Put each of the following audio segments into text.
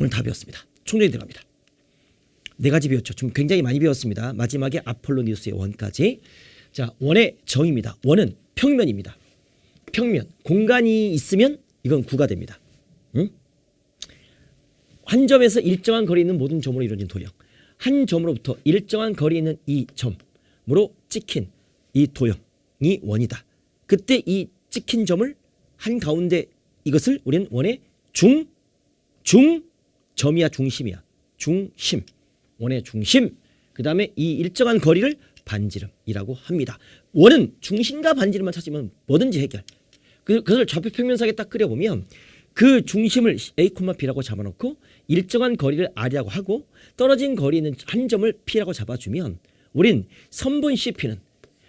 오늘 다 배웠습니다. 총정리 들어갑니다. 네 가지 배웠죠. 좀 굉장히 많이 배웠습니다. 마지막에 아폴로니우스의 원까지. 자, 원의 정입니다. 원은 평면입니다. 평면. 공간이 있으면 이건 구가 됩니다. 응? 한 점에서 일정한 거리에 있는 모든 점으로 이루어진 도형. 한 점으로부터 일정한 거리에 있는 이 점으로 찍힌 이 도형이 원이다. 그때 이 찍힌 점을 한 가운데 이것을 우리는 원의 중, 중, 점이야 중심이야. 중심. 원의 중심. 그 다음에 이 일정한 거리를 반지름이라고 합니다. 원은 중심과 반지름만 찾으면 뭐든지 해결. 그, 그것을 좌표 평면상에 딱 그려보면 그 중심을 A, B라고 잡아놓고 일정한 거리를 R이라고 하고 떨어진 거리는 한 점을 P라고 잡아주면 우린 선분 CP는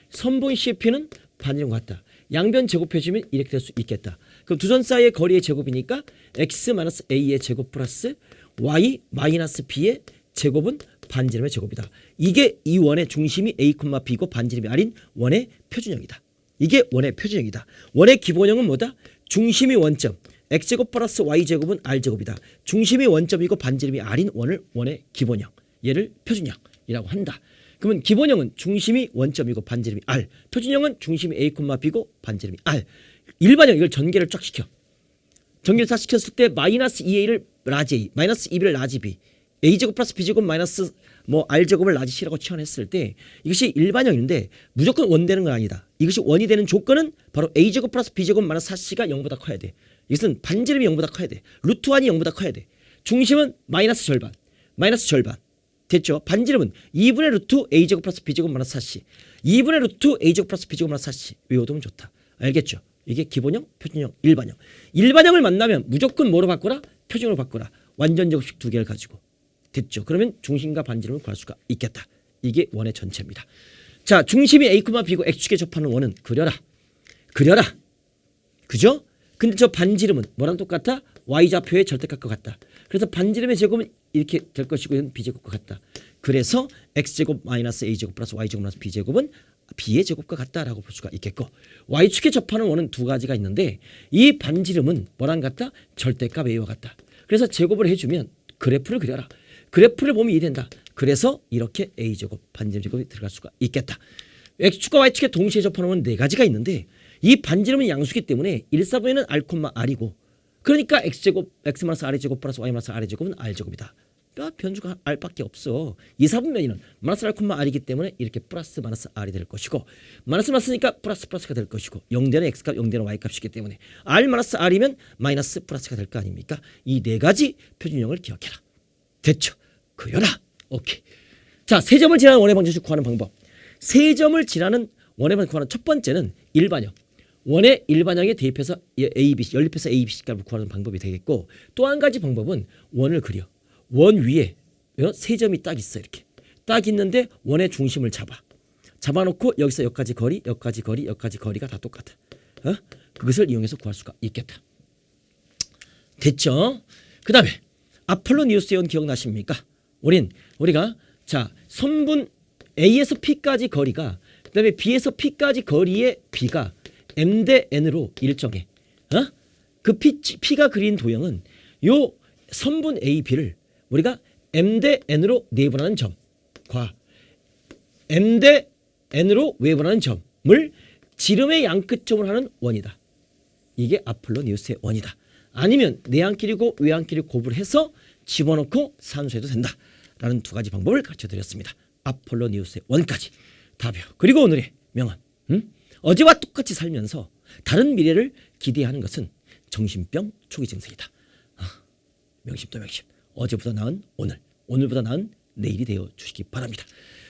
선분 CP는 반지름과 같다. 양변 제곱해주면 이렇게 될 수 있겠다. 그럼 두 점 사이의 거리의 제곱이니까 x-a의 제곱 플러스 y 마이너스 b의 제곱은 반지름의 제곱이다. 이게 이 원의 중심이 a, b고 반지름이 r인 원의 표준형이다. 이게 원의 표준형이다. 원의 기본형은 뭐다? 중심이 원점 x제곱 플러스 y제곱은 r제곱이다. 중심이 원점이고 반지름이 r인 원을 원의 기본형 얘를 표준형이라고 한다. 그러면 기본형은 중심이 원점이고 반지름이 r 표준형은 중심이 a, b고 반지름이 r 일반형 이걸 전개를 쫙 시켜 전개를 쫙 시켰을 때 마이너스 2a를 라지 a 마이너스 2b를 라지 b a제곱 플러스 b제곱 마이너스 뭐 r제곱을 라지 c라고 치환했을 때 이것이 일반형인데 무조건 원 되는 건 아니다. 이것이 원이 되는 조건은 바로 a제곱 플러스 b제곱 마이너스 4c가 0보다 커야 돼. 이것은 반지름이 0보다 커야 돼. 루트 1이 0보다 커야 돼. 중심은 마이너스 절반. 마이너스 절반. 됐죠? 반지름은 2분의 루트 a제곱 플러스 b제곱 마이너스 4c. 2분의 루트 a제곱 플러스 b제곱 마이너스 4c. 외워두면 좋다. 알겠죠? 이게 기본형, 표준형, 일반형. 일반형을 만나면 무조건 뭐로 바꾸라? 표준으로 바꾸라. 완전 제곱식 두 개를 가지고. 됐죠? 그러면 중심과 반지름을 구할 수가 있겠다. 이게 원의 전체입니다. 자, 중심이 a, b고 x축에 접하는 원은 그려라. 그려라. 그죠? 근데 저 반지름은 뭐랑 똑같아? y좌표의 절대값과 같다. 그래서 반지름의 제곱은 이렇게 될 것이고 이건 b제곱과 같다. 그래서 x제곱 마이너스 a제곱 플러스 y제곱 마이너스 b제곱은 b의 제곱과 같다라고 볼 수가 있겠고 y축에 접하는 원은 두 가지가 있는데 이 반지름은 뭐랑 같다? 절대값 a와 같다. 그래서 제곱을 해주면 그래프를 그려라. 그래프를 보면 이해된다. 그래서 이렇게 a제곱 반지름 제곱이 들어갈 수가 있겠다. x축과 y축에 동시에 접하는 원은 네 가지가 있는데 이 반지름은 양수기 때문에 1, 4분의는 r, r이고 그러니까 x제곱 x 마이너스 r의 제곱 플러스 y 마이너스 r의 제곱은 r제곱이다. 뼈 변수가 r밖에 없어. 2, 4분면이는 마이너스 r, r이기 때문에 이렇게 플러스 마이너스 r이 될 것이고 마이너스 마이너스니까 플러스 플러스가 될 것이고 0되는 x값 0되는 y값이기 때문에 r 마이너스 r이면 마이너스 플러스가 될 거 아닙니까? 이 네 가지 표준형을 기억해라. 됐죠? 그려라. 오케이. 자, 세 점을 지나는 원의 방정식 구하는 방법. 세 점을 지나는 원의 방정식 구하는 첫 번째는 일반형. 원의 일반형에 대입해서 A, B, C, 연립해서 A, B, C 값을 구하는 방법이 되겠고 또 한 가지 방법은 원을 그려. 원 위에 어? 세 점이 딱 있어 이렇게. 딱 있는데 원의 중심을 잡아. 잡아놓고 여기서 여기까지 거리, 여기까지 거리, 여기까지 거리가 다 똑같아. 어? 그것을 이용해서 구할 수가 있겠다. 됐죠? 그 다음에 아폴로 니우스의 원 기억나십니까? 우린 우리가 자 선분 A에서 P까지 거리가 그 다음에 B에서 P까지 거리의 B가 M 대 N으로 일정해. 어? 그 P, P가 그린 도형은 요 선분 A, B를 우리가 M 대 N으로 내분하는 점과 M 대 N으로 외분하는 점을 지름의 양끝점을 하는 원이다. 이게 아폴로니우스의 원이다. 아니면 내항끼리고 외항끼리 곱을 해서 집어넣고 산수해도 된다 라는 두 가지 방법을 가르쳐 드렸습니다. 아폴로니우스의 원까지 다 배워. 그리고 오늘의 명언. 음? 어제와 똑같이 살면서 다른 미래를 기대하는 것은 정신병 초기 증세이다. 아, 명심도 명심. 어제보다 나은 오늘, 오늘보다 나은 내일이 되어 주시기 바랍니다.